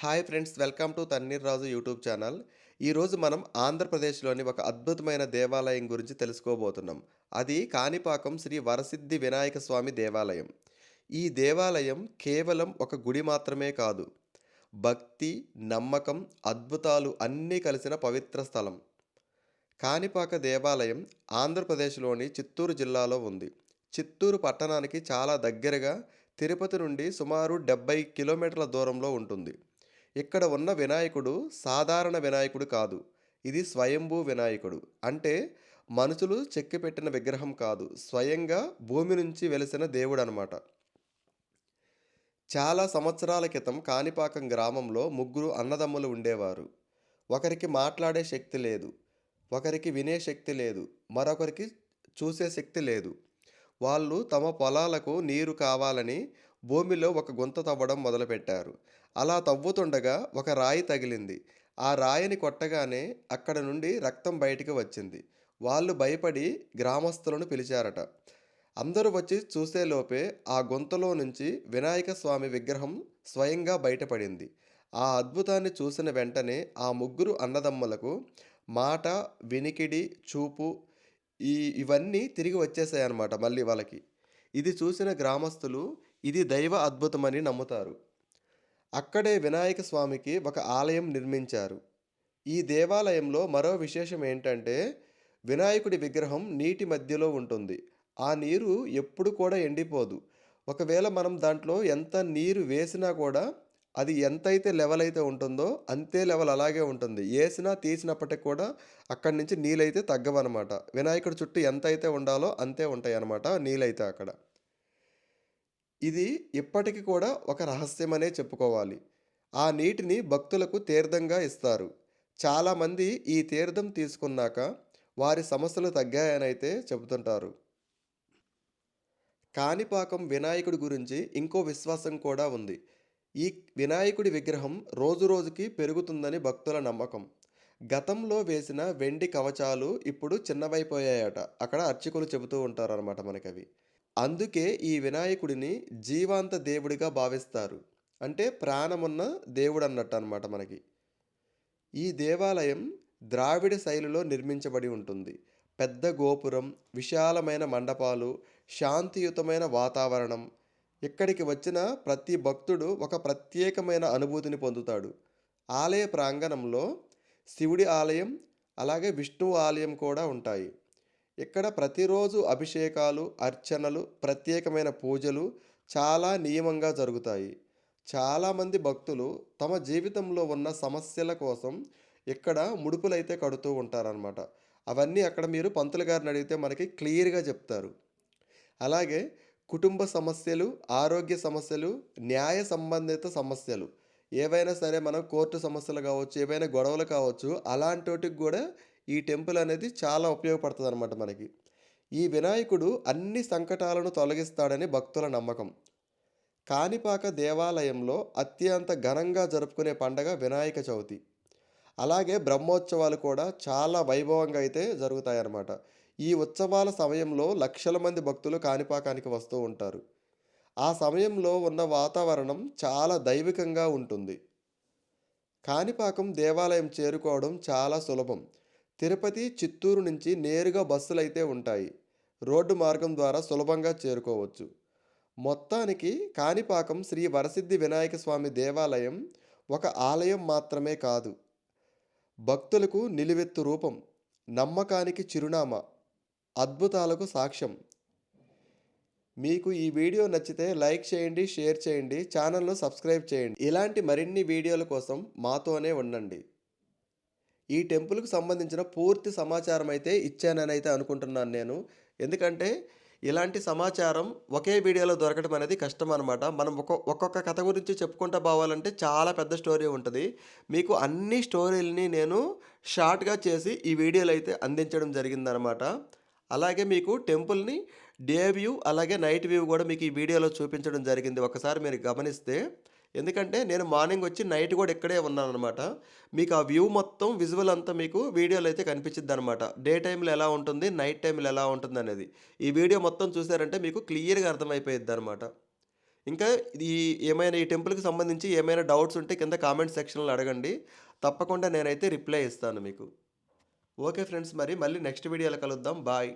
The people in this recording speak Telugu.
Hi friends welcome to Tanneer Raju YouTube channel. ఈరోజు మనం ఆంధ్రప్రదేశ్లోని ఒక అద్భుతమైన దేవాలయం గురించి తెలుసుకోబోతున్నాం. అది కాణిపాకం శ్రీ వరసిద్ధి వినాయక స్వామి దేవాలయం. ఈ దేవాలయం కేవలం ఒక గుడి మాత్రమే కాదు భక్తి నమ్మకం అద్భుతాలు అన్నీ కలిసిన పవిత్ర స్థలం. కాణిపాక దేవాలయం ఆంధ్రప్రదేశ్లోని చిత్తూరు జిల్లాలో ఉంది. చిత్తూరు పట్టణానికి చాలా దగ్గరగా తిరుపతి నుండి సుమారు డెబ్బై కిలోమీటర్ల దూరంలో ఉంటుంది. ఇక్కడ ఉన్న వినాయకుడు సాధారణ వినాయకుడు కాదు. ఇది స్వయంభూ వినాయకుడు. అంటే మనుషులు చెక్కిపెట్టిన విగ్రహం కాదు. స్వయంగా భూమి నుంచి వెలిసిన దేవుడు అనమాట చాలా సంవత్సరాల క్రితం కాణిపాకం గ్రామంలో ముగ్గురు అన్నదమ్ములు ఉండేవారు. ఒకరికి మాట్లాడే శక్తి లేదు. ఒకరికి వినే శక్తి లేదు. మరొకరికి చూసే శక్తి లేదు. వాళ్ళు తమ పొలాలకు నీరు కావాలని భూమిలో ఒక గుంత తవ్వడం మొదలుపెట్టారు. అలా తవ్వుతుండగా ఒక రాయి తగిలింది. ఆ రాయిని కొట్టగానే అక్కడ నుండి రక్తం బయటికి వచ్చింది. వాళ్ళు భయపడి గ్రామస్తులను పిలిచారట. అందరూ వచ్చి చూసేలోపే ఆ గుంతలో నుంచి వినాయక స్వామి విగ్రహం స్వయంగా బయటపడింది. ఆ అద్భుతాన్ని చూసిన వెంటనే ఆ ముగ్గురు అన్నదమ్ములకు మాట వినికిడి చూపు ఈ ఇవన్నీ తిరిగి వచ్చేసాయి అన్నమాట మళ్ళీ వాళ్ళకి. ఇది చూసిన గ్రామస్తులు ఇది దైవ అద్భుతమని నమ్ముతారు. అక్కడే వినాయక స్వామికి ఒక ఆలయం నిర్మించారు. ఈ దేవాలయంలో మరో విశేషం ఏంటంటే వినాయకుడి విగ్రహం నీటి మధ్యలో ఉంటుంది. ఆ నీరు ఎప్పుడు కూడా ఎండిపోదు. ఒకవేళ మనం దాంట్లో ఎంత నీరు వేసినా కూడా అది ఎంతైతే లెవెల్ అయితే ఉంటుందో అంతే లెవెల్ అలాగే ఉంటుంది. వేసినా తీసినప్పటికి కూడా అక్కడి నుంచి నీళ్ళైతే తగ్గవన్నమాట. వినాయకుడి చుట్టూ ఎంత అయితే ఉండాలో అంతే ఉంటాయి అన్నమాట నీళ్ళైతే అక్కడ. ఇది ఇప్పటికి కూడా ఒక రహస్యమనే చెప్పుకోవాలి. ఆ నీటిని భక్తులకు తీర్థంగా ఇస్తారు. చాలామంది ఈ తీర్థం తీసుకున్నాక వారి సమస్యలు తగ్గాయనైతే చెబుతుంటారు. కాణిపాకం వినాయకుడి గురించి ఇంకో విశ్వాసం కూడా ఉంది. ఈ వినాయకుడి విగ్రహం రోజు రోజుకి పెరుగుతుందని భక్తుల నమ్మకం. గతంలో వేసిన వెండి కవచాలు ఇప్పుడు చిన్నవైపోయాయట. అక్కడ అర్చకులు చెబుతూ ఉంటారనమాట మనకవి. అందుకే ఈ వినాయకుడిని జీవాంత దేవుడిగా భావిస్తారు. అంటే ప్రాణమున్న దేవుడు అన్నట్టు అనమాట మనకి. ఈ దేవాలయం ద్రావిడ శైలిలో నిర్మించబడి ఉంటుంది. పెద్ద గోపురం విశాలమైన మండపాలు శాంతియుతమైన వాతావరణం. ఇక్కడికి వచ్చిన ప్రతి భక్తుడు ఒక ప్రత్యేకమైన అనుభూతిని పొందుతాడు. ఆలయ ప్రాంగణంలో శివుడి ఆలయం అలాగే విష్ణువు ఆలయం కూడా ఉంటాయి. ఇక్కడ ప్రతిరోజు అభిషేకాలు అర్చనలు ప్రత్యేకమైన పూజలు చాలా నియమంగా జరుగుతాయి. చాలామంది భక్తులు తమ జీవితంలో ఉన్న సమస్యల కోసం ఇక్కడ ముడుపులైతే కడుతూ ఉంటారనమాట అవన్నీ అక్కడ మీరు పంతులు గారిని అడిగితే మనకి క్లియర్గా చెప్తారు. అలాగే కుటుంబ సమస్యలు ఆరోగ్య సమస్యలు న్యాయ సంబంధిత సమస్యలు ఏవైనా సరే మనం కోర్టు సమస్యలు కావచ్చు ఏవైనా గొడవలు కావచ్చు అలాంటి వాటికి కూడా ఈ టెంపుల్ అనేది చాలా ఉపయోగపడుతుంది అనమాట మనకి. ఈ వినాయకుడు అన్ని సంకటాలను తొలగిస్తాడని భక్తుల నమ్మకం. కాణిపాక దేవాలయంలో అత్యంత ఘనంగా జరుపుకునే పండగ వినాయక చవితి. అలాగే బ్రహ్మోత్సవాలు కూడా చాలా వైభవంగా అయితే జరుగుతాయన్నమాట. ఈ ఉత్సవాల సమయంలో లక్షల మంది భక్తులు కాణిపాకానికి వస్తూ ఉంటారు. ఆ సమయంలో ఉన్న వాతావరణం చాలా దైవికంగా ఉంటుంది. కాణిపాకం దేవాలయం చేరుకోవడం చాలా సులభం. తిరుపతి చిత్తూరు నుంచి నేరుగా బస్సులు అయితే ఉంటాయి. రోడ్డు మార్గం ద్వారా సులభంగా చేరుకోవచ్చు. మొత్తానికి కాణిపాకం శ్రీ వరసిద్ధి వినాయక స్వామి దేవాలయం ఒక ఆలయం మాత్రమే కాదు. భక్తులకు నిలువెత్తు రూపం నమ్మకానికి చిరునామా అద్భుతాలకు సాక్ష్యం. మీకు ఈ వీడియో నచ్చితే లైక్ చేయండి షేర్ చేయండి ఛానల్ను సబ్స్క్రైబ్ చేయండి. ఇలాంటి మరిన్ని వీడియోల కోసం మాతోనే ఉండండి. ఈ టెంపుల్కి సంబంధించిన పూర్తి సమాచారం అయితే ఇచ్చానని అయితే అనుకుంటున్నాను నేను. ఎందుకంటే ఇలాంటి సమాచారం ఒకే వీడియోలో దొరకడం అనేది కష్టం అనమాట మనం ఒక్కొ ఒక్కొక్క కథ గురించి చెప్పుకుంటా పోవాలంటే చాలా పెద్ద స్టోరీ ఉంటుంది. మీకు అన్ని స్టోరీలని నేను షార్ట్గా చేసి ఈ వీడియోలో అయితే అందించడం జరిగిందనమాట అలాగే మీకు టెంపుల్ని డే వ్యూ అలాగే నైట్ వ్యూ కూడా మీకు ఈ వీడియోలో చూపించడం జరిగింది. ఒకసారి మీరు గమనిస్తే ఎందుకంటే నేను మార్నింగ్ వచ్చి నైట్ కూడా ఇక్కడే ఉన్నాను అనమాట మీకు ఆ వ్యూ మొత్తం విజువల్ అంతా మీకు వీడియోలో అయితే కనిపించింది అనమాట డే టైంలో ఎలా ఉంటుంది నైట్ టైంలో ఎలా ఉంటుంది అనేది ఈ వీడియో మొత్తం చూసారంటే మీకు క్లియర్గా అర్థమైపోయిద్ది అనమాట ఇంకా ఈ ఏమైనా ఈ టెంపుల్‌కి సంబంధించి ఏమైనా డౌట్స్ ఉంటే కింద కామెంట్ సెక్షన్‌లో అడగండి. తప్పకుండా నేనైతే రిప్లై ఇస్తాను మీకు. ఓకే ఫ్రెండ్స్ మరి మళ్ళీ నెక్స్ట్ వీడియోలో కలుద్దాం. బాయ్.